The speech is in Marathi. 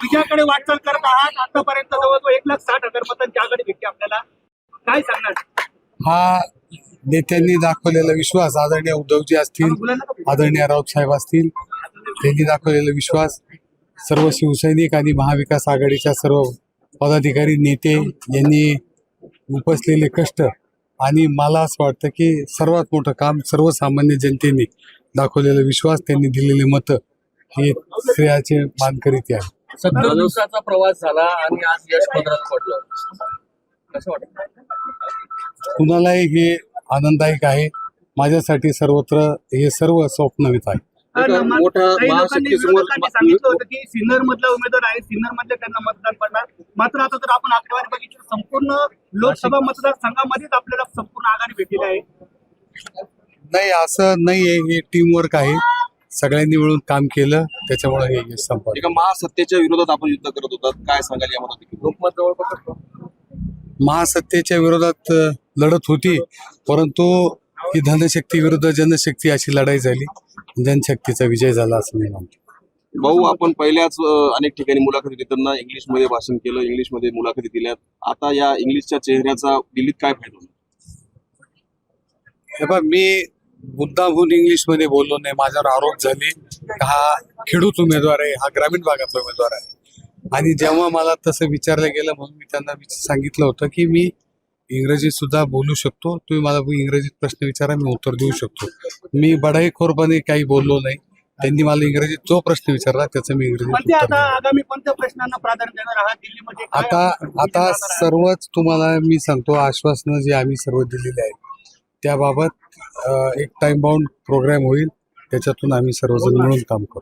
तुझ्याकडे वाटचाल करत आहात. आतापर्यंत जवळजवळ एक लाख साठ हजार मतांची आघाडी भेटते आपल्याला. काय सांगणार? हा नेत्यांनी दाखवलेला विश्वास. आदरणीय उद्धवजी असतील आदरणीय राऊत साहेब असतील त्यांनी दाखवलेला विश्वास. सर्व शिवसैनिक आणि महाविकास आघाडीच्या सर्व पदाधिकारी नेते यांनी उपसलेले कष्ट आणि मला असं वाटतं की सर्वात मोठं काम सर्वसामान्य जनतेने दाखवलेला विश्वास त्यांनी दिलेले मतं हे श्रेयाचे मानकरीत आहे सत्तर दिवसाचा प्रवास झाला आणि आज यश पदरात पडलं. कसं वाटतं? कुणालाही हे आनंददायक आहे. माझ्यासाठी सर्वत्र हे सर्व स्वप्नवित आहे. हा, सांगितलं होतं की सिन्नर मधला उमेदवार आहे सिन्नर मधले त्यांना मतदान पडणार. मात्र आता जर आपण आकडेवारी बघितली तर संपूर्ण लोकसभा मतदारसंघामध्येच आपल्याला संपूर्ण आघाडी भेटलेली आहे. नाही असं नाही आहे हे टीमवर्क आहे. सगळ्यांनी मिळून काम केलं त्याच्यामुळे हे यश संपलं. एका महासत्तेच्या विरोधात आपण युद्ध करत होतात काय सांगाल या मतात लोकमत जवळपास. महासत्तेच्या विरोधात लढत होती परंतु ही धनशक्ती विरुद्ध जनशक्ती अशी लढाई झाली. जनशक्तीचा विजय झाला असं मी मानतो भाऊ आपण पहिल्याच अनेक ठिकाणी मुलाखती देताना इंग्लिशमध्ये भाषण केलं इंग्लिशमध्ये मुलाखती दिल्यात. आता या इंग्लिशच्या चेहऱ्याचा दिल्लीत काय फायदा हे मी मुद्दामहून इंग्लिशमध्ये बोललो नाही माझ्यावर आरोप झाले हा खेडूत उमेदवार आहे हा ग्रामीण भागातला उमेदवार आहे. आणि जेव्हा मला तसं विचारलं गेलं म्हणून मी त्यांना सांगितलं होतं की मी इंग्रजीत सुद्धा बोलू शकतो. तुम्ही मला इंग्रजीत प्रश्न विचारा मी उत्तर देऊ शकतो. मी बढाईखोरपणे काही बोललो नाही. त्यांनी मला इंग्रजीत जो प्रश्न विचारला त्याचं मी इंग्रजीत उत्तर आता आता? सर्वच तुम्हाला मी सांगतो आश्वासनं जे आम्ही सर्व दिलेली आहेत. त्याबाबत एक टाइम बाउंड प्रोग्राम होईल. त्याच्यातून आम्ही सर्वजण मिळून काम करू.